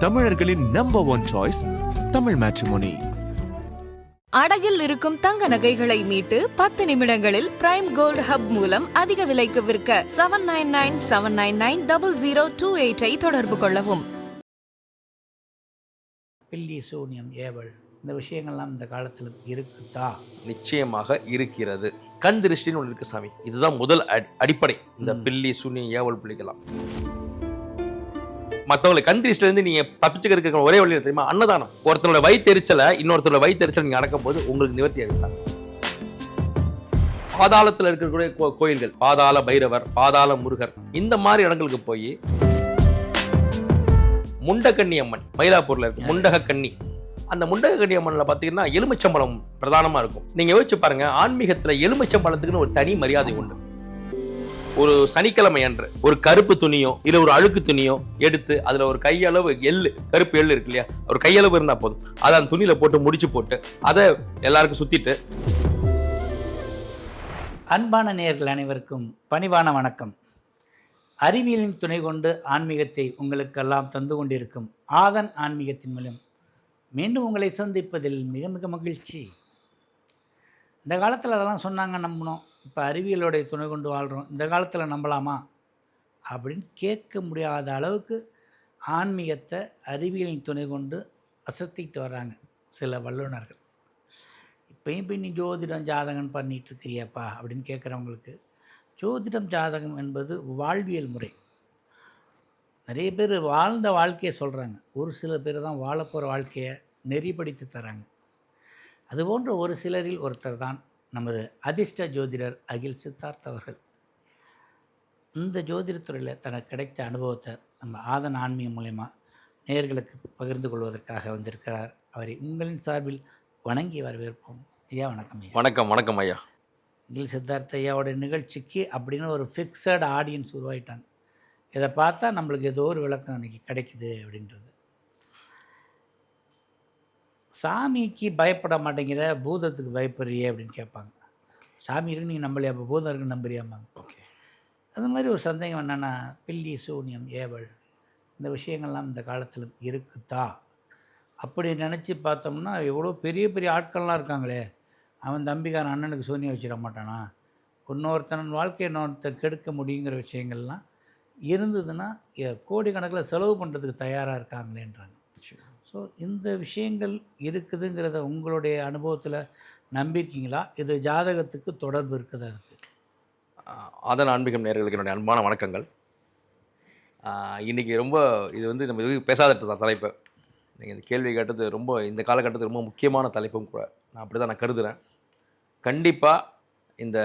தமிழர்களின் number one choice Tamil matrimony அடகில் இருக்கும் தங்க நகைகளை மீட்டு பத்து நிமிடங்களில் பிரைம் கோல்ட் ஹப் மூலம் அதிக விலைக்கு விற்க seven nine nine seven nine nine double zero two எயிட்டை தொடர்பு கொள்ளவும். பில்லி சூன்யம் ஏவல் இந்த விஷயங்கள்லாம் இந்த காலத்தில் இருக்குதா? நிச்சயமாக இருக்கிறது. கண் திருஷ்டின்னு ஒன்று இருக்கு சாமி. இதுதான் முதல் அடி- அடிப்படை. இந்த பில்லி சுனி ஏவல் பிள்ளைக்கலாம் மற்றவங்களை கண்ட்ரீஸ்ல இருந்து நீங்க தப்பிச்சுக்கிறதுக்கு ஒரே வழியில் தெரியுமா? அன்னதானம். ஒருத்தனோட வயிற்றுச்சலை இன்னொருத்தரோட வயிற்றுச்சல் நீங்க அடக்கும் போது உங்களுக்கு நிவர்த்தி ஆகும் சார். பாதாளத்தில் இருக்கக்கூடிய கோ- கோயில்கள் பாதாள பைரவர் பாதாள முருகர் இந்த மாதிரி இடங்களுக்கு போய் முண்டக்கண்ணி அம்மன் மயிலாப்பூர்ல இருக்கு முண்டக கண்ணி. அந்த முண்டக கண்ணி அம்மன்ல பாத்தீங்கன்னா எலுமிச்சம்பழம் பிரதானமா இருக்கும். நீங்க யோசிச்சு பாருங்க ஆன்மீகத்துல எலுமிச்சம்பழத்துக்குன்னு ஒரு தனி மரியாதை உண்டு. ஒரு சனிக்கிழமை அன்று ஒரு கருப்பு துணியோ இல்ல ஒரு அழுக்கு துணியோ எடுத்து அதுல ஒரு கையளவு எள்ளு கருப்பு எள்ளு இருக்கு இல்லையா? ஒரு கையளவு இருந்தா போதும். அதை அந்த துணியில போட்டு முடிச்சு போட்டு அதை எல்லாருக்கும் சுத்திட்டு. அன்பான நேயர்கள் அனைவருக்கும் பணிவான வணக்கம். அறிவியலின் துணை கொண்டு ஆன்மீகத்தை உங்களுக்கெல்லாம் தந்து கொண்டிருக்கும் ஆதன் ஆன்மீகத்தின் மூலம் மீண்டும் உங்களை சந்திப்பதில் மிக மிக மகிழ்ச்சி. இந்த காலத்தில் அதெல்லாம் சொன்னாங்க நம்பினோம். இப்போ அறிவியலுடைய துணை கொண்டு வாழ்கிறோம் இந்த காலத்தில் நம்பலாமா? அப்படின்னு கேட்க முடியாத அளவுக்கு ஆன்மீகத்தை அறிவியலின் துணை கொண்டு அசத்திக்கிட்டு வர்றாங்க சில வல்லுநர்கள். இப்பயும் போய் நீ ஜோதிடம் ஜாதகம் பண்ணிட்டு இருக்கிறியாப்பா அப்படின்னு கேட்குறவங்களுக்கு ஜோதிடம் ஜாதகம் என்பது வாழ்வியல் முறை. நிறைய பேர் வாழ்ந்த வாழ்க்கையை சொல்கிறாங்க ஒரு சில பேர் தான் வாழப்போகிற வாழ்க்கையை நெறிப்படுத்தி தராங்க. அதுபோன்ற ஒரு சிலரில் ஒருத்தர் தான் நமது அதிர்ஷ்ட ஜோதிடர் அகில் சித்தார்த் அவர்கள். இந்த ஜோதிடத்துறையில் தனக்கு கிடைத்த அனுபவத்தை நம்ம ஆதன் ஆன்மீகம் மூலயமா நேயர்களுக்கு பகிர்ந்து கொள்வதற்காக வந்திருக்கிறார். அவரை உங்களின் சார்பில் வணங்கி வரவேற்போம். ஐயா வணக்கம் ஐயா. வணக்கம் வணக்கம் ஐயா. அகில் சித்தார்த்த ஐயாவோட நிகழ்ச்சிக்கு அப்படின்னு ஒரு ஃபிக்ஸட் ஆடியன்ஸ் உருவாயிட்டாங்க. இதை பார்த்தா நம்மளுக்கு ஏதோ ஒரு விளக்கம் அன்றைக்கி கிடைக்குது அப்படின்றது. சாமிக்கு பயப்பட மாட்டேங்கிற பூதத்துக்கு பயப்படுறியே அப்படின்னு கேட்பாங்க. சாமி இருக்கு நீங்கள் நம்பலையா? அப்போ பூதம் இருக்குன்னு நம்புறியாமாங்க ஓகே. அது மாதிரி ஒரு சந்தேகம் என்னென்னா பில்லி சூன்யம் ஏவல் இந்த விஷயங்கள்லாம் இந்த காலத்தில் இருக்குதா? அப்படி நினச்சி பார்த்தோம்னா எவ்வளோ பெரிய பெரிய ஆட்கள்லாம் இருக்காங்களே. அவன் தம்பிக்காரன் அண்ணனுக்கு சூன்யம் வச்சிட மாட்டானா? இன்னொருத்தன் வாழ்க்கையை இன்னொருத்தன் கெடுக்க முடியுங்கிற விஷயங்கள்லாம் இருந்ததுன்னா கோடிக்கணக்கில் செலவு பண்ணுறதுக்கு தயாராக இருக்காங்களேன்றாங்க. ஸோ இந்த விஷயங்கள் இருக்குதுங்கிறத உங்களுடைய அனுபவத்தில் நம்பியிருக்கீங்களா? இது ஜாதகத்துக்கு தொடர்பு இருக்குதா அதுக்கு. ஆதன் ஆன்மீகம் நேர்களுக்கு என்னுடைய அன்பான வணக்கங்கள். ஆஹ் இன்னைக்கு ரொம்ப இது வந்து நம்ம இது பேசாதட்டு தான் தலைப்பு. நீங்கள் இந்த கேள்வி கேட்டது ரொம்ப இந்த காலகட்டத்தில் ரொம்ப முக்கியமான தலைப்பும் கூட. நான் அப்படி தான் நான் கருதுகிறேன் கண்டிப்பாக இந்த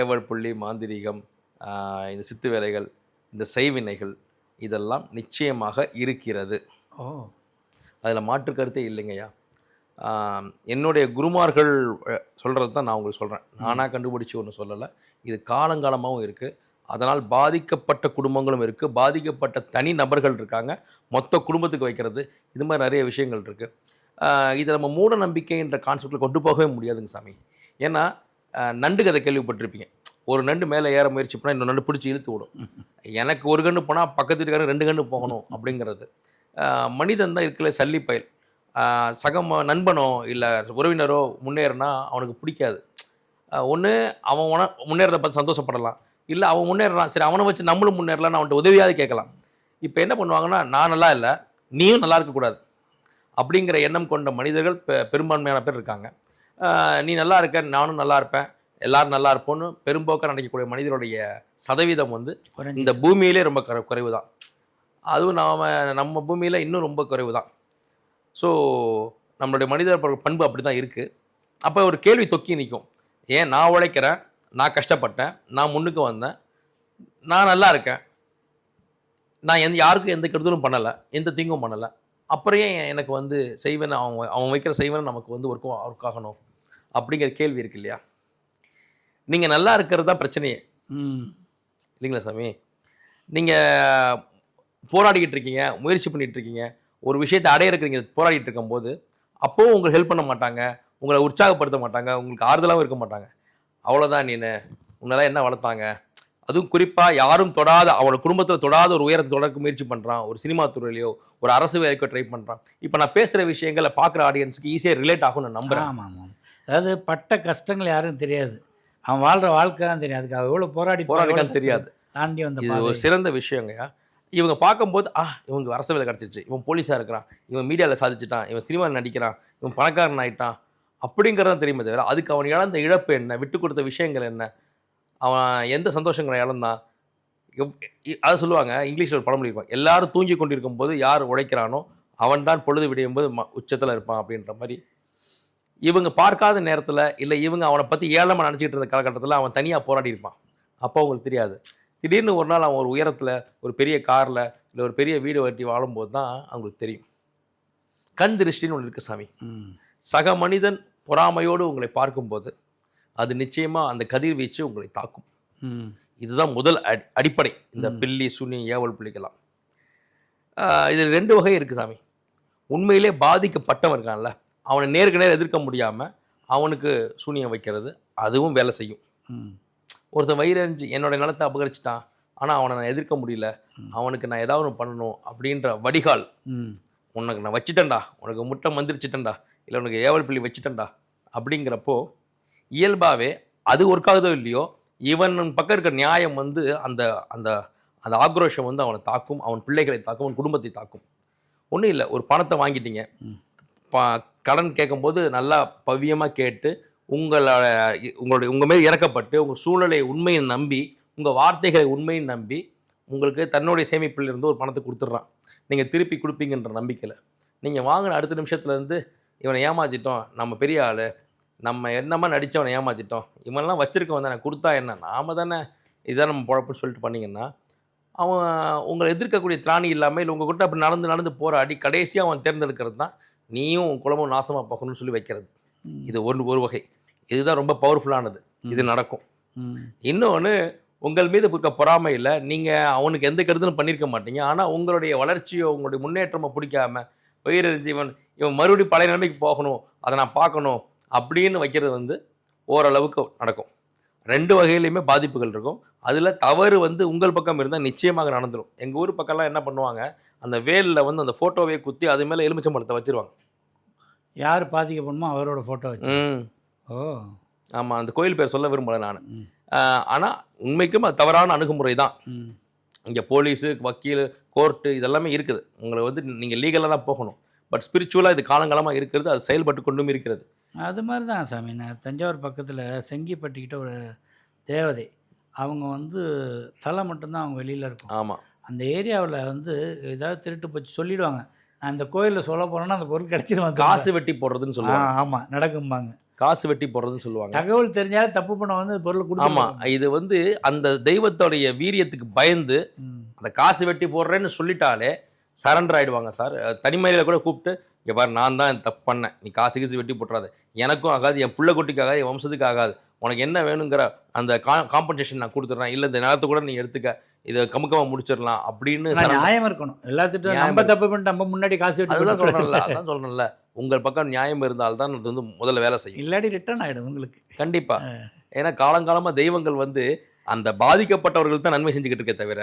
ஏவல் புள்ளி மாந்திரீகம் இந்த சித்து வேலைகள் இந்த செய்வினைகள் இதெல்லாம் நிச்சயமாக இருக்கிறது. ஓ. அதில் மாற்று கருத்தே இல்லைங்கய்யா. என்னுடைய குருமார்கள் சொல்கிறது தான் நான் உங்களுக்கு சொல்கிறேன் நானாக கண்டுபிடிச்சி ஒன்று சொல்லலை. இது காலங்காலமாகவும் இருக்குது அதனால் பாதிக்கப்பட்ட குடும்பங்களும் இருக்குது பாதிக்கப்பட்ட தனி நபர்கள் இருக்காங்க. மொத்த குடும்பத்துக்கு வைக்கிறது. இது மாதிரி நிறைய விஷயங்கள் இருக்குது இதை நம்ம மூட நம்பிக்கைன்ற கான்செப்டில் கொண்டு போகவே முடியாதுங்க சாமி. ஏன்னா நண்டு கதை கேள்விப்பட்டிருப்பீங்க. ஒரு நண்டு மேலே ஏற முயற்சி பண்ணால் இன்னொரு நண்டு பிடிச்சி இழுத்து விடும். எனக்கு ஒரு கன்று போனால் பக்கத்து வீட்டுக்காரங்க ரெண்டு கன்று போகணும் அப்படிங்கிறது. மனிதன் தான் இருக்கல சல்லி பயல் ஆஹ், சக ம- நண்பனோ இல்லை உறவினரோ முன்னேறினா அவனுக்கு பிடிக்காது. ஒன்று அவன் உன முன்னேறதை பார்த்து சந்தோஷப்படலாம். இல்லை அவன் முன்னேறான் சரி அவனை வச்சு நம்மளும் முன்னேறலாம்னு அவன்கிட்ட உதவியாவது கேட்கலாம். இப்போ என்ன பண்ணுவாங்கன்னா நான் நல்லா இல்லை நீயும் நல்லா இருக்கக்கூடாது. அப்படிங்கிற எண்ணம் கொண்ட மனிதர்கள் பெ பெரும்பான்மையான பேர் இருக்காங்க. நீ நல்லா இருக்க நானும் நல்லா இருப்பேன் எல்லாரும் நல்லா இருப்போம்னு பெரும்போக்காக நினைக்கக்கூடிய மனிதருடைய சதவீதம் வந்து இந்த பூமியிலே ரொம்ப குறை குறைவு தான் அதுவும் நாம நம்ம பூமியில் இன்னும் ரொம்ப குறைவு தான் ஸோ நம்மளுடைய மனித பண்பு அப்படி தான் இருக்குது அப்போ ஒரு கேள்வி தொக்கி நிற்கும் ஏன் நான் உழைக்கிறேன் நான் கஷ்டப்பட்டேன் நான் முன்னுக்கு வந்தேன் நான் நல்லா இருக்கேன் நான் எந்த யாருக்கும் எந்த கெடுதலும் பண்ணலை எந்த தீங்கும் பண்ணலை. அப்புறம் ஏன் எனக்கு வந்து செய்வன அவன் அவன் வைக்கிற செய்வன நமக்கு வந்து ஒர்க்கும் ஒர்க் ஆகணும் அப்படிங்கிற கேள்வி இருக்கு இல்லையா? நீங்கள் நல்லா இருக்கிறது தான் பிரச்சனையே. ம். இல்லைங்களா சாமி? நீங்கள் போராடிக்கிட்டு இருக்கீங்க முயற்சி பண்ணிட்டு இருக்கீங்க ஒரு விஷயத்தை அடையிறதுக்கு நீங்கள் போராடிட்டு இருக்கும்போது அப்போவும் உங்களுக்கு ஹெல்ப் பண்ண மாட்டாங்க உங்களை உற்சாகப்படுத்த மாட்டாங்க உங்களுக்கு ஆறுதலாகவும் இருக்க மாட்டாங்க. அவ்வளோதான் நீனு. உன்னெல்லாம் என்ன வளர்த்தாங்க? அதுவும் குறிப்பாக யாரும் தொடாத அவனோட குடும்பத்தில் தொடாத ஒரு உயரத்தை தொடர்க்க முயற்சி பண்ணுறான் ஒரு சினிமா துறையிலையோ ஒரு அரசு வேலைக்கோ ட்ரை பண்ணுறான் இப்போ நான் பேசுகிற விஷயங்களை பார்க்குற ஆடியன்ஸுக்கு ஈஸியாக ரிலேட் ஆகும் நான் நம்புகிறேன் ஆமாம் ஆமாம் அதாவது பட்ட கஷ்டங்கள் யாரும் தெரியாது. அவன் வாழ்கிற வாழ்க்கை தான் தெரியும். அதுக்கு அவன் எவ்வளோ போராடி போராடிட்டான்னு தெரியாது. தாண்டி வந்த. ஒரு சிறந்த விஷயங்கய்யா. இவங்க பார்க்கும்போது ஆ இவங்க அரசு வேலை கிடச்சிருச்சு. இவன் போலீஸாக இருக்கிறான். இவன் மீடியாவில் சாதிச்சிட்டான். இவன் சினிமாவில் நடிக்கிறான். இவன் பணக்காரன் ஆகிட்டான் அப்படிங்கிறது தெரியுமே தவிர அதுக்கு அவன் இழந்த இழப்பு என்ன? விட்டு கொடுத்த விஷயங்கள் என்ன? அவன் எந்த சந்தோஷங்களை இழந்தான்? அதை சொல்லுவாங்க இங்கிலீஷில் ஒரு படம் இருக்கும். எல்லாரும் தூங்கி கொண்டிருக்கும் போது யார் உழைக்கிறானோ அவன் தான் பொழுது விடியும் போது ம உச்சத்தில் இருப்பான் அப்படின்ற மாதிரி. இவங்க பார்க்காத நேரத்தில் இல்லை இவங்க அவனை பற்றி ஏழமாக நினச்சிக்கிட்டு இருந்த காலகட்டத்தில் அவன் தனியாக போராடி இருப்பான் அப்போ அவங்களுக்கு தெரியாது. திடீர்னு ஒரு நாள் அவன் ஒரு உயரத்தில் ஒரு பெரிய காரில் இல்லை ஒரு பெரிய வீடு கட்டி வாழும்போது தான் அவங்களுக்கு தெரியும். கண் திருஷ்டின்னு ஒன்று இருக்குது சாமி. சக மனிதன் பொறாமையோடு உங்களை பார்க்கும்போது அது நிச்சயமாக அந்த கதிர்வீச்சு உங்களை தாக்கும். இதுதான் முதல் அடி அடிப்படை. இந்த பில்லி சுனி ஏவல் பிள்ளைக்கெல்லாம். இதில் ரெண்டு வகை இருக்குது சாமி. உண்மையிலே பாதிக்கப்பட்டவன் இருக்கான்ல அவனை நேருக்கு நேர் எதிர்க்க முடியாமல் அவனுக்கு சூனியம் வைக்கிறது அதுவும் வேலை செய்யும். ம். ஒருத்தன் வயிறறிஞ்சு என்னோட நிலத்தை அபகரிச்சிட்டான். ஆனால் அவனை நான் எதிர்க்க முடியல. அவனுக்கு நான் ஏதாவது ஒன்று பண்ணணும் அப்படின்ற வடிகால். உனக்கு நான் வச்சிட்டேன்டா. உனக்கு முட்டை மந்திரிச்சிட்டேன்டா. இல்லை உனக்கு ஏவல் பிள்ளை வச்சிட்டேன்டா. அப்படிங்கிறப்போ இயல்பாகவே அது ஒர்க் ஆகுதோ இல்லையோ இவன் பக்கம் இருக்கிற நியாயம் வந்து அந்த அந்த அந்த ஆக்ரோஷம் வந்து அவனை தாக்கும் அவன் பிள்ளைகளை தாக்கும் அவன் குடும்பத்தை தாக்கும். ஒன்றும் இல்லை. ஒரு பணத்தை வாங்கிட்டீங்க. ப கடன் கேட்கும்போது நல்லா பவ்யமாக கேட்டு உங்களோட உங்களுடைய உங்கள் மேல் இறக்கப்பட்டு உங்கள் சூழ்நிலையை உண்மையை நம்பி உங்கள் வார்த்தைகளை உண்மையை நம்பி உங்களுக்கு தன்னுடைய சேமிப்பிலிருந்து ஒரு பணத்தை கொடுத்துட்றான். நீங்கள் திருப்பி கொடுப்பீங்கன்ற நம்பிக்கையில். நீங்கள் வாங்கின அடுத்த நிமிஷத்துலேருந்து இவனை ஏமாற்றிட்டோம் நம்ம பெரிய ஆள் நம்ம என்னமா நடித்தவனை ஏமாற்றிட்டோம் இவனெல்லாம் வச்சுருக்கவன் தானே கொடுத்தா என்ன? நாம தானே இதான் நம்ம பொழப்புன்னு சொல்லிட்டு பண்ணிங்கன்னா அவன் உங்களை எதிர்க்கக்கூடிய திராணி இல்லாமல் இல்லை உங்கள் கிட்ட அப்படி நடந்து நடந்து போராடி கடைசியாக அவன் தேர்ந்தெடுக்கிறது தான் நீயும் குழம்பும் நாசமாக போகணும்னு சொல்லி வைக்கிறது. இது ஒன்று ஒரு வகை. இதுதான் ரொம்ப பவர்ஃபுல்லானது இது நடக்கும். இன்னொன்று உங்கள் மீது இருக்க பொறாமையில் நீங்கள் அவனுக்கு எந்த கெடுதலும் பண்ணியிருக்க மாட்டீங்க. ஆனால் உங்களுடைய வளர்ச்சியோ உங்களுடைய முன்னேற்றமோ பிடிக்காம வயிறறிஞ்சு இவன் இவன் மறுபடியும் பழைய நிலைமைக்கு போகணும் அதை நான் பார்க்கணும் அப்படின்னு வைக்கிறது வந்து ஓரளவுக்கு நடக்கும். ரெண்டு வகையிலையுமே பாதிப்புகள் இருக்கும். அதில் தவறு வந்து உங்கள் பக்கம் இருந்தால் நிச்சயமாக நடந்துடும் எங்கள் ஊர் பக்கம்லாம் என்ன பண்ணுவாங்க? அந்த வேலில் வந்து அந்த ஃபோட்டோவே குத்தி அது மேலே எலுமிச்சம்பழத்தை வச்சிருவாங்க. யார் பாதிக்கப்படணுமோ அவரோட ஃபோட்டோ வச்சு. ஓ. ஆமாம் அந்த கோயில் பேர் சொல்ல விரும்பலை நான். ஆனால் உண்மைக்கும் அது தவறான அணுகுமுறை தான். இங்கே போலீஸு வக்கீல் கோர்ட்டு இதெல்லாமே இருக்குது. உங்களை வந்து நீங்கள் லீகலாக தான் போகணும். பட் ஸ்பிரிச்சுவலாக இது காலங்காலமாக இருக்கிறது அது செயல்பட்டு கொண்டும் இருக்கிறது. அது மாதிரி தான் சாமி. நான் தஞ்சாவூர் பக்கத்தில் செங்கிப்பட்டிக்கிட்ட ஒரு தேவதை. அவங்க வந்து தலை மட்டும்தான் அவங்க வெளியில் இருக்கும். ஆமாம் அந்த ஏரியாவில் வந்து ஏதாவது திருட்டு போச்சு சொல்லிடுவாங்க. நான் இந்த கோயிலில் சொல்ல போகிறேன்னா அந்த பொருள் கிடச்சிரும் காசு வெட்டி போடுறதுன்னு சொல்லுவாங்க. ஆமாம் நடக்கும்பாங்க. காசு வெட்டி போடுறதுன்னு சொல்லுவாங்க. தகவல் தெரிஞ்சாலும் தப்பு பண்ண வந்து பொருள் கொடுத்து ஆமாம் இது வந்து அந்த தெய்வத்தோடைய வீரியத்துக்கு பயந்து அந்த காசு வெட்டி போடுறேன்னு சொல்லிட்டாலே சரண்டர் ஆயிடுவாங்க சார். தனிமையில் கூட கூப்பிட்டு இங்கே பாரு நான் தான் தப்பு பண்ணேன். நீ காசு கீசு வெட்டி போட்டுறாத. எனக்கும் ஆகாது என் பிள்ளை குட்டிக்கு ஆகாது என் வம்சத்துக்கு ஆகாது. உனக்கு என்ன வேணுங்கிற அந்த கா காம்பன்சேஷன் நான் கொடுத்துட்றேன். இல்லை இந்த நேரத்தை கூட நீ எடுத்துக்க. இதை கமுக்கமாக முடிச்சிடலாம். அப்படின்னு நியாயம் இருக்கணும். எல்லாத்துட்டும் நம்ம தப்பு பண்ணிட்டு நம்ம முன்னாடி காசு அதுதான் சொல்கிறேன்ல. அதான் சொல்கிறேன்ல உங்கள் பக்கம் நியாயம் இருந்தால்தான் அது வந்து முதல்ல வேலை செய்யும். இல்லாட்டி ரிட்டர்ன் ஆகிடும் உங்களுக்கு. கண்டிப்பா. ஏன்னா காலங்காலமாக தெய்வங்கள் வந்து அந்த பாதிக்கப்பட்டவர்கள் தான் நன்மை செஞ்சுக்கிட்டு இருக்கே தவிர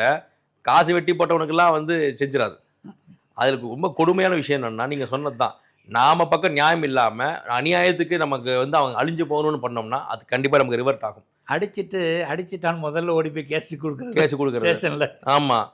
காசு வெட்டி போட்டவனுக்கெல்லாம் வந்து செஞ்சிடாது. அதுக்கு ரொம்ப கொடுமையான விஷயம் என்னன்னா நீங்கள் சொன்னது தான் நாம பக்கம் நியாயம் இல்லாமல் அநியாயத்துக்கு நமக்கு வந்து அவங்க அழிஞ்சு போகணும்னு பண்ணோம்னா அது கண்டிப்பாக நமக்கு ரிவர்ட் ஆகும். அடிச்சிட்டு அடிச்சிட்டான்னு முதல்ல ஓடி போய் கேஸ் கொடுக்குறது கேஸ் கொடுக்குறது. ஸ்டேஷனில். ஆமாம்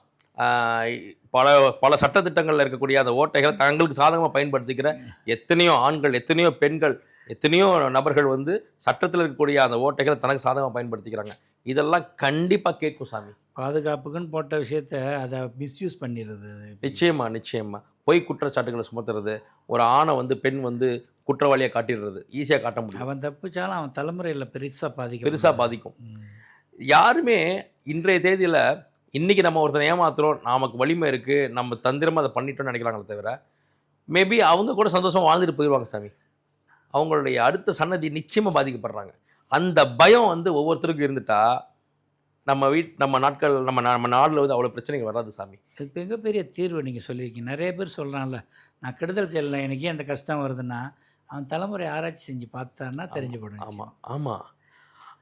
பல பல சட்டத்திட்டங்களில் இருக்கக்கூடிய அந்த ஓட்டைகளை தங்களுக்கு சாதகமாக பயன்படுத்திக்கிற எத்தனையோ ஆண்கள் எத்தனையோ பெண்கள் எத்தனையோ நபர்கள் வந்து சட்டத்தில் இருக்கக்கூடிய அந்த ஓட்டைகளை தனக்கு சாதகமாக பயன்படுத்திக்கிறாங்க. இதெல்லாம் கண்டிப்பாக கேட்கும் சாமி. பாதுகாப்புக்குன்னு போட்ட விஷயத்த அதை மிஸ்யூஸ் பண்ணிடுறது. நிச்சயமா நிச்சயமா. பொய் குற்றச்சாட்டுகளை சுமத்துறது ஒரு ஆணை வந்து பெண் வந்து குற்றவாளியாக காட்டிடுறது ஈஸியாக காட்ட முடியும். அவன் தப்பிச்சாலும் அவன் தலைமுறையில் பெருசாக பாதிக்கும் பெருசாக பாதிக்கும். யாருமே இன்றைய தேதியில் இன்றைக்கி நம்ம ஒருத்தனை ஏமாத்துறோம் நமக்கு வலிமை இருக்குது நம்ம தந்திரமாக அதை பண்ணிட்டோம்னு நினைக்கிறாங்களே தவிர மேபி அவங்க கூட சந்தோஷமாக வாழ்ந்துட்டு போயிடுவாங்க சாமி. அவங்களுடைய அடுத்த சன்னதி நிச்சயமாக பாதிக்கப்படுறாங்க. அந்த பயம் வந்து ஒவ்வொருத்தருக்கும் இருந்துட்டா நம்ம வீட் நம்ம நாட்கள் நம்ம நம்ம நாட்டில் வந்து அவ்வளோ பிரச்சனைகள் வராது சாமி. இதுக்கு மிகப்பெரிய தீர்வு நீங்கள் சொல்லியிருக்கீங்க. நிறைய பேர் சொல்கிறான்ல நான் கெடுதல் செய்யலை எனக்கு இந்த கஷ்டம் வருதுன்னா அவன் தலைமுறை ஆராய்ச்சி செஞ்சு பார்த்தான்னா தெரிஞ்சு போடும் ஆமாம் ஆமாம்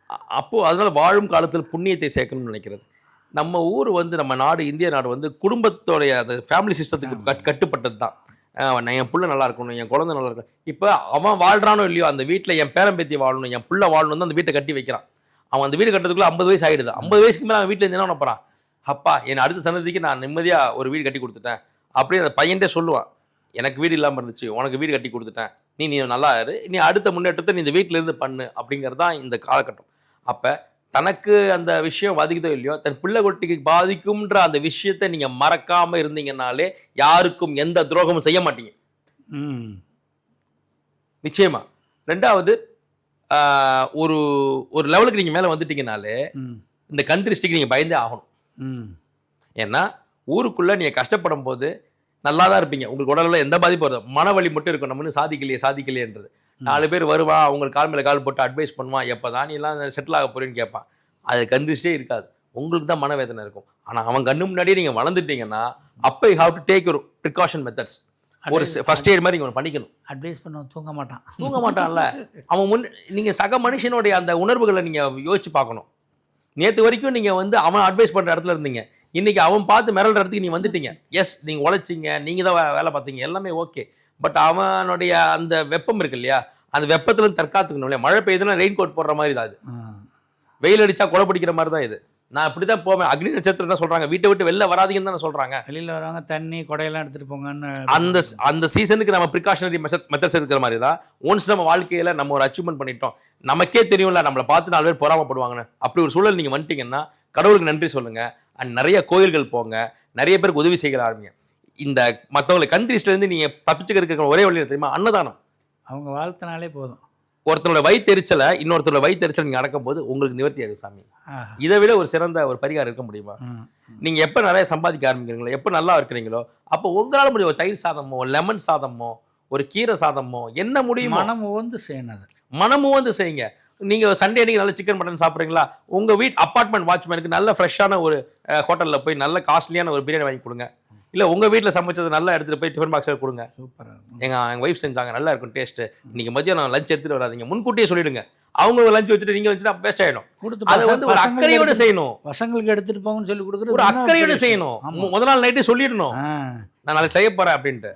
அ- அப்போ அதனால வாழும் காலத்தில் புண்ணியத்தை சேர்க்கணும்னு நினைக்கிறது. நம்ம ஊர் வந்து நம்ம நாடு இந்திய நாடு வந்து குடும்பத்தோடைய அந்த ஃபேமிலி சிஸ்டத்துக்கு கட் கட்டுப்பட்டது தான் என் புள்ள நல்லா இருக்கணும் என் குழந்தை நல்லா இருக்கணும். இப்போ அவன் வாழ்கிறானோ இல்லையோ அந்த வீட்டில் என் பேரம்பேத்தி வாழணும் என் புள்ள வாழணும் தான் அந்த வீட்டை கட்டி வைக்கிறான். அவன் அந்த வீடு கட்டுறதுக்குள்ளே ஐம்பது வயசு ஆகிடுது ஐம்பது வயசுக்கு மேலே அவன் வீட்டில் இருந்து என்ன பண்ண போறான்? அப்பா என் அடுத்த சந்ததிக்கு நான் நிம்மதியாக ஒரு வீடு கட்டி கொடுத்துட்டேன். அப்படியே அந்த பையன்ட்டே சொல்லுவான் எனக்கு வீடு இல்லாமல் இருந்துச்சு உனக்கு வீடு கட்டி கொடுத்துட்டேன். நீ நீ நல்லா இரு. நீ அடுத்த முன்னேற்றத்தை நீ இந்த வீட்டிலேருந்து பண்ணு. அப்படிங்கிறது தான் இந்த காலகட்டம். அப்போ தனக்கு அந்த விஷயம் பாதிக்குதோ இல்லையோ தன் பிள்ளை குட்டிக்கு பாதிக்கும்ன்ற அந்த விஷயத்தை நீங்கள் மறக்காமல் இருந்தீங்கன்னாலே யாருக்கும் எந்த துரோகமும் செய்ய மாட்டீங்க. நிச்சயமா. ரெண்டாவது ஒரு ஒரு லெவலுக்கு நீங்கள் மேலே வந்துட்டீங்கனாலே இந்த கண் திருஷ்டிக்கு நீங்கள் பயந்தே ஆகணும். ம். ஏன்னா ஊருக்குள்ளே நீங்கள் கஷ்டப்படும் போது நல்லா தான் இருப்பீங்க. உங்களுக்கு உடல்ல எந்த பாதிப்பும் மன வலி மட்டும் இருக்கும். நம்ம இன்னும் சாதிக்கலையே சாதிக்கலையேன்றது. நாலு பேர் வருவான் அவங்களுக்கு கால் மேலே கால் போட்டு அட்வைஸ் பண்ணுவான் எப்போ தான் நீ எல்லாம் செட்டில் ஆக போறேன்னு கேட்பான். அது கண்டிஷ்டே இருக்காது. உங்களுக்கு தான் மனவேதனை இருக்கும். ஆனால் அவன் கண்ணு முன்னாடியே நீங்கள் வளர்ந்துட்டீங்கன்னா அப்போ யூ ஹாவ் டு டேக் ஒரு ப்ரிகாஷன் மெத்தட்ஸ் ஒரு ஃபர்ஸ்ட் எய்ட் மாதிரி நீங்கள் பண்ணிக்கணும். அட்வைஸ் பண்ண தூங்க மாட்டான். தூங்க மாட்டான்ல. அவன் முன் நீங்கள் சக மனுஷனுடைய அந்த உணர்வுகளை நீங்கள் யோசிச்சு பார்க்கணும். நேற்று வரைக்கும் நீங்கள் வந்து அவன் அட்வைஸ் பண்ணுற இடத்துல இருந்தீங்க. இன்னைக்கு அவன் பார்த்து மிரள்ற இடத்துக்கு நீ வந்துட்டீங்க. எஸ் நீங்கள் உழைச்சிங்க நீங்கள் தான் வேலை பார்த்தீங்க. எல்லாமே ஓகே பட் அவனுடைய அந்த வெப்பம் இருக்கு இல்லையா? அந்த வெப்பத்துல இருந்து தற்காத்துக்கணும் இல்லையா? மழை பெய்யுதுன்னா ரெயின் கோட் போடுற மாதிரி தான் அது. வெயில் அடிச்சா கொலை பிடிக்கிற மாதிரி தான் இது. நான் இப்படி தான் போவேன். அக்னி நட்சத்திரம் தான் சொல்கிறாங்க வீட்டை விட்டு வெளில வராதீங்கன்னு தானே சொல்கிறாங்க வெளியில் வரவங்க தண்ணி கொடையெல்லாம் எடுத்துகிட்டு போங்கன்னு அந்த அந்த சீசனுக்கு நம்ம ப்ரிகாஷனரி மெத்தட்ஸ் இருக்கிற மாதிரி தான். ஒன்ஸ் நம்ம வாழ்க்கையில் நம்ம ஒரு அச்சீவ்மெண்ட் பண்ணிட்டோம் நமக்கே தெரியும்ல நம்மளை பார்த்து நாலு பேர் பொறாமப்படுவாங்கன்னு. அப்படி ஒரு சூழல் நீங்கள் வந்துட்டீங்கன்னா கடவுளுக்கு நன்றி சொல்லுங்க. அண்ட் நிறைய கோயில்கள் போங்க. நிறைய பேருக்கு உதவி செய்ய ஆரம்பிங்க இந்த மற்றவங்களை கண்ட்ரீஸ்லேருந்து நீங்கள் தப்பிச்சுக்கிறதுக்கு ஒரே வழி தெரியுமா? அன்னதானம். அவங்க வாழ்த்தினாலே போதும். ஒருத்தனோட வயிற்றெரிச்சலை இன்னொருத்தரோட வயிற்றெரிச்சல் நீங்கள் அடக்கும்போது உங்களுக்கு நிவர்த்தி ஆகும் சாமி. இதை விட ஒரு சிறந்த ஒரு பரிகாரம் இருக்க முடியுமா? ம். நீங்க எப்ப நிறைய சம்பாதிக்க ஆரம்பிக்கிறீங்களோ எப்ப நல்லா இருக்கிறீங்களோ அப்போ உங்களால முடியும் ஒரு தயிர் சாதமோ லெமன் சாதமோ ஒரு கீரை சாதமோ என்ன முடியுமோ? மனம் உவந்து செய்யணும் அது மனமும் வந்து செய்யுங்க. நீங்க சண்டே அன்னைக்கு நல்ல சிக்கன் மட்டன் சாப்பிட்றீங்களா? உங்க வீட் அப்பார்ட்மெண்ட் வாட்ச்மேனுக்கு நல்ல ஃப்ரெஷ்ஷான ஒரு ஹோட்டல்ல போய் நல்ல காஸ்ட்லியான ஒரு பிரியாணி வாங்கி கொடுங்க. இல்ல உங்க வீட்ல சமைச்சது நல்லா எடுத்துட்டு போய் டிஃபன் பாக்ஸில் கொடுங்க. சூப்பராக இருக்கும். எங்க எங்க ஒய்ஃப் செஞ்சாங்க நல்லா இருக்கும் டேஸ்ட் இன்னைக்கு மதியம் லஞ்ச் எடுத்துட்டு வராதீங்க. முன்கூட்டியே சொல்லிடுங்க. அவங்க லஞ்ச் வச்சுட்டு நீங்க வச்சுட்டு வேஸ்ட் ஆயிடும். கொடுத்து அதை வந்து ஒரு அக்கறையோட செய்யணும். பசங்களுக்கு எடுத்துட்டு போங்கன்னு சொல்லி கொடுக்குறது ஒரு அக்கறையோட செய்யணும். விஷயம். மு- முத நாள் நைட்டே சொல்லிடணும். நான் நாளைக்கு செய்ய போறேன் அப்படின்ட்டு.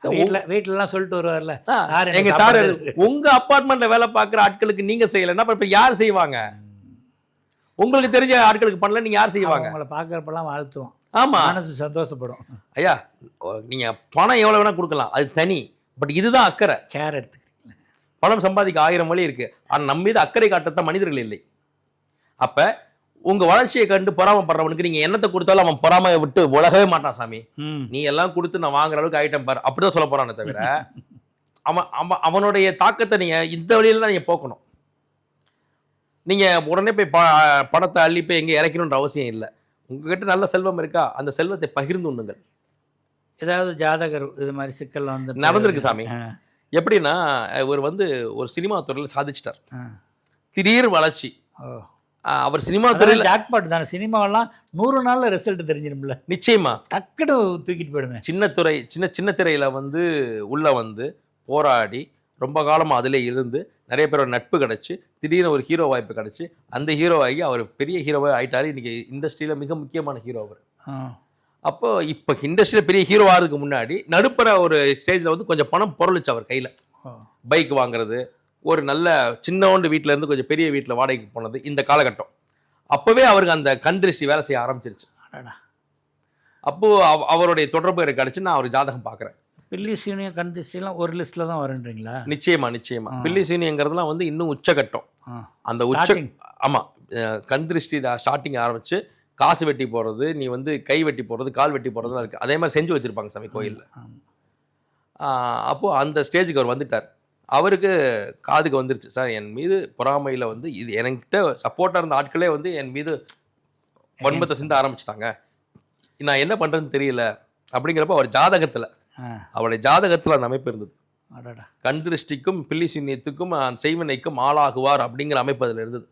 வீட்ல வீட்டுலலாம் சொல்லிட்டு வருவார்ல. சார் எனக்கு எங்க சார் சாப்பாடு இருக்கு. உங்க அப்பார்ட்மெண்ட்ல வேலை பார்க்குற ஆட்களுக்கு நீங்க செய்யலைன்னா இப்ப யார் செய்வாங்க? உங்களுக்கு தெரிஞ்ச ஆட்களுக்கு பண்ணல நீங்க யார் செய்வாங்க? அவங்கள பார்க்கறப்பெல்லாம் வாழ்த்துவோம். ஆமா. மனசு சந்தோஷப்படும். ஐயா ஓ, நீங்க பணம் எவ்வளவு வேணா கொடுக்கலாம். அது தனி. பட் இதுதான் அக்கறை. கேர் எடுத்துக்கிறீங்களா. பணம் சம்பாதிக்க ஆயிரம் வழி இருக்கு. ஆனா நம்ம மீது அக்கறை காட்டத்தான் மனிதர்கள் இல்லை. அப்ப உங்க வளர்ச்சியை கண்டு பொறாமப்படுறவனுக்கு நீங்க என்னத்தை கொடுத்தாலும் அவன் பொறாமையை விட்டு உலகவே மாட்டான் சாமி. நீ எல்லாம் கொடுத்து நான் வாங்குற அளவுக்கு ஐட்டம் பாரு. அப்படிதான் சொல்ல போறானே தவிர அவன் அவன் அவனுடைய தாக்கத்தை நீங்க இந்த வழியில தான் நீங்க போக்கணும். நீங்க உடனே போய் ப பணத்தை அள்ளி போய் எங்க இறக்கணுன்ற அவசியம் இல்லை. உங்ககிட்ட நல்ல செல்வம் இருக்கா? அந்த செல்வத்தை பகிர்ந்து உண்ணுங்கள். ஏதாவது ஜாதகர் இது மாதிரி சிக்கல் வந்து நடந்திருக்கு சாமி. எப்படின்னா இவர் வந்து ஒரு சினிமா துறையில் சாதிச்சிட்டார். திடீர் வளர்ச்சி. அவர் சினிமா துறையில் ஜாக்பாட் தானே. சினிமாவெல்லாம் நூறு நாள்ல ரிசல்ட் தெரிஞ்சிரும்ல. நிச்சயமா. டக்குன்னு தூக்கிட்டு போயிடுமே. சின்ன துறை சின்ன சின்ன திரையில் வந்து உள்ளே வந்து போராடி ரொம்ப காலமாக அதிலே இருந்து நிறைய பேரோட நட்பு கிடச்சி திடீர்னு ஒரு ஹீரோ வாய்ப்பு கிடச்சி அந்த ஹீரோ ஆகி அவர் பெரிய ஹீரோவாக ஆயிட்டாரு. இன்றைக்கி இண்டஸ்ட்ரியில் மிக முக்கியமான ஹீரோ அவர். அப்போ இப்போ இண்டஸ்ட்ரியில் பெரிய ஹீரோ ஆகிறதுக்கு முன்னாடி நடுப்புற ஒரு ஸ்டேஜில் வந்து கொஞ்சம் பணம் பொருளுச்சு அவர் கையில். பைக் வாங்குறது ஒரு நல்ல சின்னோண்டு வீட்ல இருந்து கொஞ்சம் பெரிய வீட்டில் வாடகைக்கு போனது இந்த காலகட்டம். அப்போவே அவருக்கு அந்த கண் திருஷ்டி வேலை செய்ய ஆரம்பிச்சிருச்சு. அப்போது அவ அவருடைய தொடர்பு கிடச்சி நான் அவர் ஜாதகம் பார்க்குறேன் பில்லி சீனியம் கண்டிஸ்ட்ரிலாம் ஒரு லிஸ்ட்ல தான் வருன்றீங்களா நிச்சயமா நிச்சயமா. பில்லி சீனிங்கிறதுலாம் வந்து இன்னும் உச்சகட்டம். அந்த உச்ச Starting. ஆமா. அஹ் கண் திருஷ்டி ஸ்டார்டிங் ஆரம்பிச்சு காசு வெட்டி போடுறது நீ வந்து கை வெட்டி போடுறது கால் வெட்டி போடுறதுலாம் இருக்கு. அதே மாதிரி செஞ்சு வச்சிருப்பாங்க சாமி கோயில்ல. ஆமா. ஆஹ் அப்போ அந்த ஸ்டேஜுக்கு அவர் வந்துட்டார். அவருக்கு காதுக்கு வந்துருச்சு. சார் என் மீது பொறாமையில வந்து இது என்கிட்ட சப்போர்ட்டாக இருந்த ஆட்களே வந்து என் மீது வன்மத்தை சிந்த ஆரம்பிச்சிட்டாங்க. நான் என்ன பண்றேன்னு தெரியல. அப்படிங்கிறப்ப அவர் ஜாதகத்துல அவருடைய ஜாதகத்துல அந்த அமைப்பு இருந்தது. கண் திருஷ்டிக்கும் பில்லி சூன்யத்துக்கும் செய்வினைக்கும் ஆளாகுவார் அப்படிங்கிற அமைப்பு அதில் இருந்தது.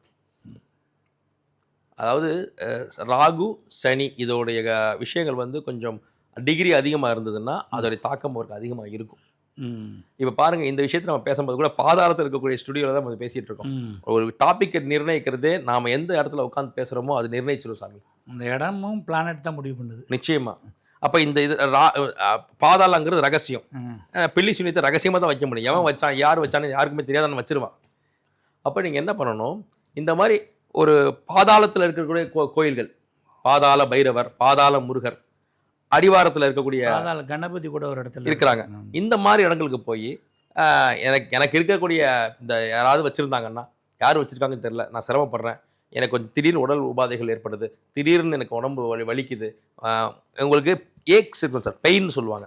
அதாவது ராகு சனி இதோடைய விஷயங்கள் வந்து கொஞ்சம் டிகிரி அதிகமாக இருந்ததுன்னா அதோடைய தாக்கம் அவருக்கு அதிகமாக இருக்கும். இப்போ பாருங்க இந்த விஷயத்தை நம்ம பேசும்போது கூட பாதாளத்தில் இருக்கக்கூடிய ஸ்டுடியோவில் தான் நம்ம பேசிட்டு இருக்கோம். ஒரு டாபிக்கை நிர்ணயிக்கிறதே நாம எந்த இடத்துல உட்காந்து பேசுகிறோமோ அது நிர்ணயிச்சிடும் சாமி. அந்த இடமும் பிளானட் தான் முடிவு பண்ணுது. நிச்சயமா. அப்போ இந்த இது பாதாளங்கிறது ரகசியம். பில்லி சுனியத்தை ரகசியமாக தான் வைக்க முடியும். எவன் வச்சான் யார் வச்சான்னு யாருக்குமே தெரியாதான்னு வச்சிருவான். அப்போ நீங்கள் என்ன பண்ணணும்? இந்த மாதிரி ஒரு பாதாளத்தில் இருக்கக்கூடிய கோ கோயில்கள் பாதாள பைரவர் பாதாள முருகர் அடிவாரத்தில் இருக்கக்கூடிய கணபதி கூட ஒரு இடத்துல இருக்கிறாங்க. இந்த மாதிரி இடங்களுக்கு போய் எனக்கு எனக்கு இருக்கக்கூடிய இந்த யாராவது வச்சுருந்தாங்கன்னா யார் வச்சுருக்காங்கன்னு தெரில நான் சிரமப்படுறேன். எனக்கு கொஞ்சம் திடீர்னு உடல் உபாதைகள் ஏற்படுது. திடீர்னு எனக்கு உடம்பு வலி வலிக்குது. உங்களுக்கு ஏக்ஸ் இருக்கும் சார் பெயின் சொல்லுவாங்க.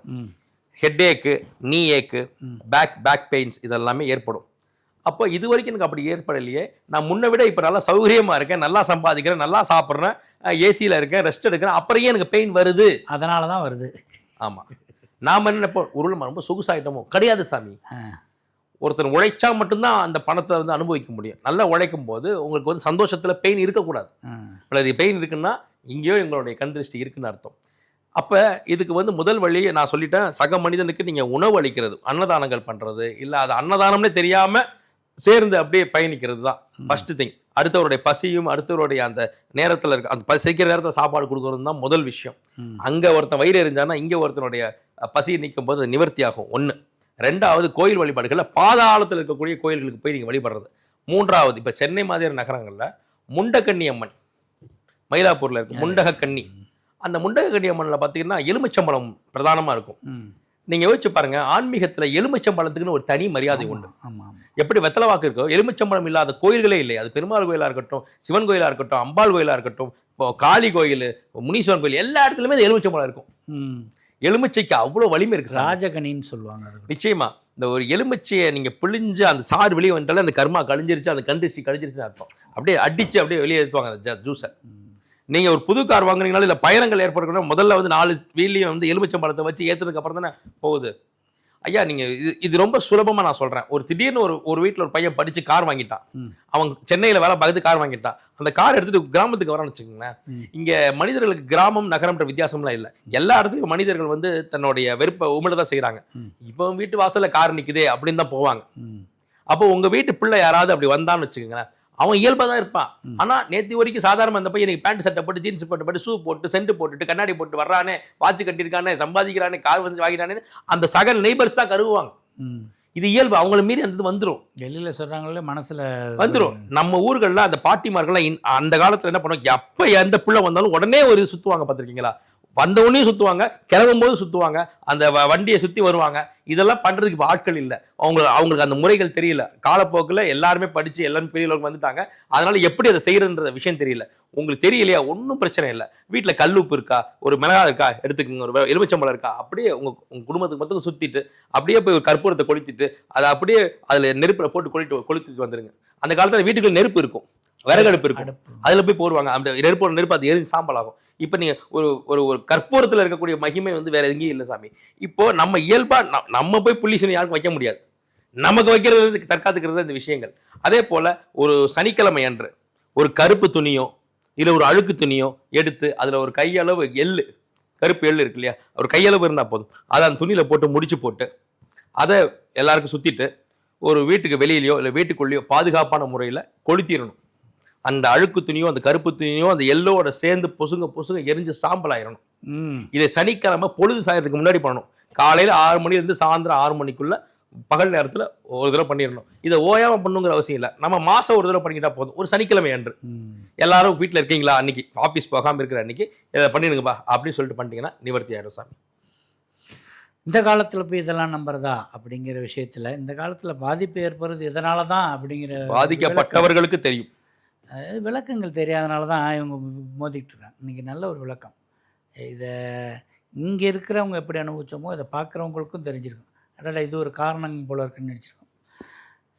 ஹெட் ஏக்கு நீ ஏக்கு பேக் பேக் பெயின்ஸ் இதெல்லாமே ஏற்படும். அப்போ இது வரைக்கும் எனக்கு அப்படி ஏற்படலையே. நான் முன்னை விட இப்போ நல்லா சௌகரியமாக இருக்கேன் நல்லா சம்பாதிக்கிறேன் நல்லா சாப்பிட்றேன் ஏசியில் இருக்கேன் ரெஸ்ட் எடுக்கிறேன். அப்புறம் எனக்கு பெயின் வருது. அதனால தான் வருது. ஆமாம் நாம் என்ன நினைப்போம் உருள் ரொம்ப சொகுசாயிட்டோமோ? கிடையாது சாமி. ஆ ஒருத்தர் உழைச்சா மட்டும்தான் அந்த பணத்தை வந்து அனுபவிக்க முடியும். நல்லா உழைக்கும் போது உங்களுக்கு வந்து சந்தோஷத்தில் பெயின் இருக்கக்கூடாது. அல்லது பெயின் இருக்குன்னா இங்கேயோ எங்களுடைய கண் திருஷ்டி இருக்குன்னு அர்த்தம். அப்போ இதுக்கு வந்து முதல் வழி நான் சொல்லிட்டேன் சக மனிதனுக்கு நீங்கள் உணவு அளிக்கிறது அன்னதானங்கள் பண்ணுறது இல்லை அது அன்னதானம்னே தெரியாமல் சேர்ந்து அப்படியே பயணிக்கிறது தான். ஃபஸ்ட்டு திங் அடுத்தவருடைய பசியும் அடுத்தவருடைய அந்த நேரத்தில் இருக்க அந்த பசிக்கிற நேரத்தில் சாப்பாடு கொடுக்கறது தான் முதல் விஷயம். அங்கே ஒருத்தன் வயிறு எரிஞ்சானா இங்கே ஒருத்தனுடைய பசியை நிற்கும் போது அது நிவர்த்தி ஆகும் ஒன்று ரெண்டாவது கோயில் வழிபாடுகளில் பாதாளத்தில் இருக்கக்கூடிய கோயில்களுக்கு போய் நீங்கள் வழிபடுறது. மூன்றாவது இப்போ சென்னை மாதிரியான நகரங்களில் முண்டக்கண்ணி அம்மன். மயிலாப்பூரில் இருக்கு முண்டக அந்த முண்டக கன்னி அம்மனில் பார்த்தீங்கன்னா எலுமிச்சம்பழம் பிரதானமாக இருக்கும். நீங்கள் யோசிச்சு பாருங்க ஆன்மீகத்தில் எலுமிச்சம்பழத்துக்குன்னு ஒரு தனி மரியாதை உண்டு. எப்படி வெத்தலை வாக்கு இருக்கோ எலுமிச்சம்பழம் இல்லாத கோயில்களே இல்லை அது பெருமாள் கோயிலாக இருக்கட்டும் சிவன் கோயிலாக இருக்கட்டும் அம்பாள் கோயிலாக இருக்கட்டும் இப்போ காளி கோயில் முனீஸ்வரன் கோயில் எல்லா இடத்துலையுமே இந்த எலுமிச்சம்பழம் இருக்கும். ம். எலுமிச்சைக்கு அவ்வளோ வலிமை இருக்கு சார் ராஜகனின்னு சொல்லுவாங்க. நிச்சயமா. இந்த ஒரு எலுமிச்சையை நீங்க பிழிஞ்சு அந்த சாறு வெளியே வந்துட்டாலே அந்த கர்மா கழிஞ்சிருச்சு அந்த கண்டிச்சு கழிஞ்சிருச்சுன்னு அர்த்தம். அப்படியே அடிச்சு அப்படியே வெளியே எடுத்துவாங்க அந்த ஜூஸை. நீங்க ஒரு புது கார் வாங்குறீங்கனாலும் இல்லை பயணங்கள் ஏற்படுறதுனா முதல்ல வந்து நாலு வீல்லையும் வந்து எலுமிச்சம்பழத்தை வச்சு ஏத்துனதுக்கு அப்புறம் தானே போகுது. ஐயா நீங்க இது இது ரொம்ப சுலபமா நான் சொல்றேன். ஒரு திடீர்னு ஒரு ஒரு வீட்ல ஒரு பையன் படிச்சு கார் வாங்கிட்டான். அவன் சென்னையில வேலை பார்த்து கார் வாங்கிட்டான். அந்த கார் எடுத்துட்டு கிராமத்துக்கு வரான்னு வச்சுக்கோங்களேன். இங்க மனிதர்களுக்கு கிராமம் நகரம்ன்ற வித்தியாசம்லாம் இல்லை. எல்லா இடத்துலையும் மனிதர்கள் வந்து தன்னுடைய வெறுப்பை உமிழ தான் செய்றாங்க. ம். இவன் வீட்டு வாசல்ல கார் நிக்குதே அப்படின்னு தான் போவாங்க. அப்போ உங்க வீட்டு பிள்ளை யாராவது அப்படி வந்தான்னு வச்சுக்கோங்களேன். அவன் இயல்பா தான் இருப்பான் ஆனா நேத்து வரைக்கும் சாதாரண அந்த பையன் பேண்ட் சட்டை போட்டு ஜீன்ஸ் போட்டு போட்டு ஷூ போட்டு சென்ட் போட்டுட்டு கண்ணாடி போட்டு வர்றானே வாட்ச் கட்டியிருக்கானே சம்பாதிக்கிறானே கார் வந்து வாங்கிட்டானே அந்த சக நெய்பர்ஸ் தான் கருவுவாங்க. ம். இது இயல்பு. அவங்கள மீறி அந்த இது வந்துரும். வெளியில சொல்றாங்களே மனசுல வந்துரும். நம்ம ஊர்கள்ல அந்த பாட்டிமார்கள்லாம் அந்த காலத்துல என்ன பண்ணுவாங்க? எப்ப எந்த பிள்ளை வந்தாலும் உடனே ஒரு இது சுத்துவாங்க பார்த்திருக்கீங்களா? வந்தவுடனே சுற்றுவாங்க கிளம்பும் போது சுற்றுவாங்க அந்த வ- வண்டியை சுற்றி வருவாங்க. இதெல்லாம் பண்ணுறதுக்கு இப்போ ஆட்கள் இல்லை. அவங்க அவங்களுக்கு அந்த முறைகள் தெரியல. காலப்போக்கில் எல்லாருமே படித்து எல்லாமே பெரிய அளவுக்கு வந்துட்டாங்க. அதனால் எப்படி அதை செய்கிறன்ற விஷயம் தெரியல. உங்களுக்கு தெரியலையா? ஒன்றும் பிரச்சனை இல்லை. வீட்டில் கல் உப்பு இருக்கா? ஒரு மிளகா இருக்கா? எடுத்துக்கோங்க. ஒரு வெ- எலுமிச்சம்பழம் இருக்கா? அப்படியே உங்கள் உங்கள் குடும்பத்துக்கு மொத்தம் சுற்றிட்டு அப்படியே போய் ஒரு கற்பூரத்தை கொளுத்திட்டு அதை அப்படியே அதில் நெருப்பில் போட்டு கொளுத்து கொளுத்துட்டு வந்துடுங்க அந்த காலத்தில் வீட்டுக்குள்ள நெருப்பு இருக்கும். இருக்கும். அடுப்பு அதுல போய் போடுவாங்க. அந்த நெருப்போட நெருப்பு அது எரிஞ்சு சாம்பல் ஆகும். இப்போ நீங்க ஒரு ஒரு ஒரு கற்பூரத்துல இருக்கக்கூடிய மகிமை வந்து வேற எங்கேயும் இல்லை சாமி. இப்போ நம்ம இயல்பா ந- நம்ம போய் புள்ளிசனி யாருக்கும் வைக்க முடியாது. நமக்கு வைக்கிறது தற்காத்துக்கிறது இந்த விஷயங்கள். அதே போல ஒரு சனிக்கிழமை அன்று ஒரு கருப்பு துணியோ இல்லை ஒரு அழுக்கு துணியோ எடுத்து அதுல ஒரு கையளவு எள்ளு கருப்பு எள்ளு இருக்கு இல்லையா? ஒரு கையளவு இருந்தா போதும். அதை அந்த துணியில போட்டு முடிச்சு போட்டு அதை எல்லாருக்கும் சுத்திட்டு ஒரு வீட்டுக்கு வெளியிலயோ இல்லை வீட்டுக்குள்ளேயோ பாதுகாப்பான முறையில் கொளுத்திடணும். அந்த அழுக்கு துணியோ அந்த கருப்பு துணியோ அந்த எல்லோட சேர்ந்து பொசுங்க பொசுங்க எரிஞ்சு சாம்பல் ஆயிரணும் ம். இதை சனிக்கிழமை பொழுது சாயறதுக்கு முன்னாடி பண்ணணும். காலையில் ஆறு மணிலேருந்து சாயந்தரம் ஆறு மணிக்குள்ள பகல் நேரத்தில் ஒரு தடவை பண்ணிடணும். இதை ஓயாம பண்ணுங்கிற அவசியம் இல்லை. நம்ம மாசம் ஒரு தடவை பண்ணிக்கிட்டா போதும். ஒரு சனிக்கிழமை அன்று. எல்லாரும் வீட்டில் இருக்கீங்களா? அன்னைக்கு. ஆஃபீஸ் போகாமல் இருக்கிற அன்னைக்கு இதை பண்ணிடுங்கப்பா அப்படின்னு சொல்லிட்டு பண்ணிட்டீங்கன்னா நிவர்த்தி ஆயிடும் சாமி. இந்த காலத்தில் போய் இதெல்லாம் நம்புறதா அப்படிங்கிற விஷயத்தில் இந்த காலத்தில் பாதிப்பு ஏற்படுறது இதனால தான் அப்படிங்கிற பாதிக்கப்பட்டவர்களுக்கு தெரியும். விளக்கங்கள் தெரியாதனால தான் இவங்க மோதிக்கிட்டு இருக்காங்க இன்றைக்கி நல்ல ஒரு விளக்கம். இதை இங்கே இருக்கிறவங்க எப்படி அனுபவிச்சோமோ இதை பார்க்குறவங்களுக்கும் தெரிஞ்சிருக்கும். அடடா இது ஒரு காரணம் போல இருக்குன்னு நினச்சிருக்கோம்.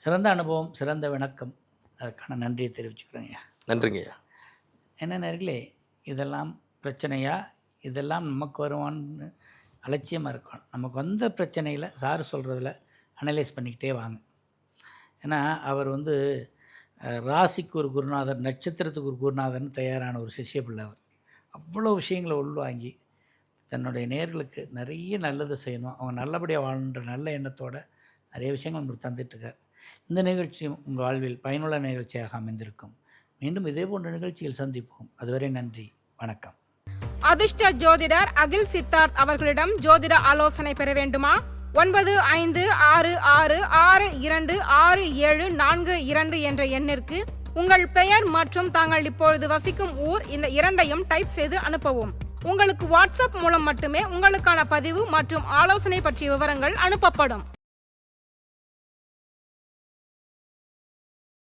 சிறந்த அனுபவம் சிறந்த விளக்கம். அதுக்கான நன்றியை தெரிவிச்சுக்கிறேங்க நன்றிங்க ஐயா. என்ன நேர்களே இதெல்லாம் பிரச்சனையா? இதெல்லாம் நமக்கு வருவான்னு அலட்சியமாக இருக்கும் நமக்கு வந்த பிரச்சனையில் சார் சொல்கிறதுல அனலைஸ் பண்ணிக்கிட்டே வாங்க. ஏன்னா அவர் வந்து ராசிக்கு ஒரு குருநாதர் நட்சத்திரத்துக்கு ஒரு குருநாதர்னு தயாரான ஒரு சிஷ்ய பிள்ளை அவர் அவ்வளோ விஷயங்களை உள்வாங்கி தன்னுடைய நேர்களுக்கு நிறைய நல்லது செய்யணும். அவங்க நல்லபடியாக வாழணுன்ற நல்ல எண்ணத்தோடு நிறைய விஷயங்கள் உங்களுக்கு தந்துட்டுருக்கார். இந்த நிகழ்ச்சியும் உங்கள் வாழ்வில் பயனுள்ள நிகழ்ச்சியாக அமைந்திருக்கும். மீண்டும் இதே போன்ற நிகழ்ச்சியில் சந்திப்போம். அதுவரை நன்றி வணக்கம். அதிர்ஷ்ட ஜோதிடர் அகில் சித்தார்த் அவர்களிடம் ஜோதிட ஆலோசனை பெற வேண்டுமா? ஒன்பது ஐந்து ஆறு ஆறு ஆறு இரண்டு ஆறு ஏழு நான்கு இரண்டு என்ற எண்ணிற்கு உங்கள் பெயர் மற்றும் தாங்கள் இப்பொழுது வசிக்கும் ஊர் இந்த இரண்டையும் டைப் செய்து அனுப்பவும். உங்களுக்கு வாட்ஸ்அப் மூலம் மட்டுமே உங்களுக்கான பதிவு மற்றும் ஆலோசனை பற்றிய விவரங்கள் அனுப்பப்படும்.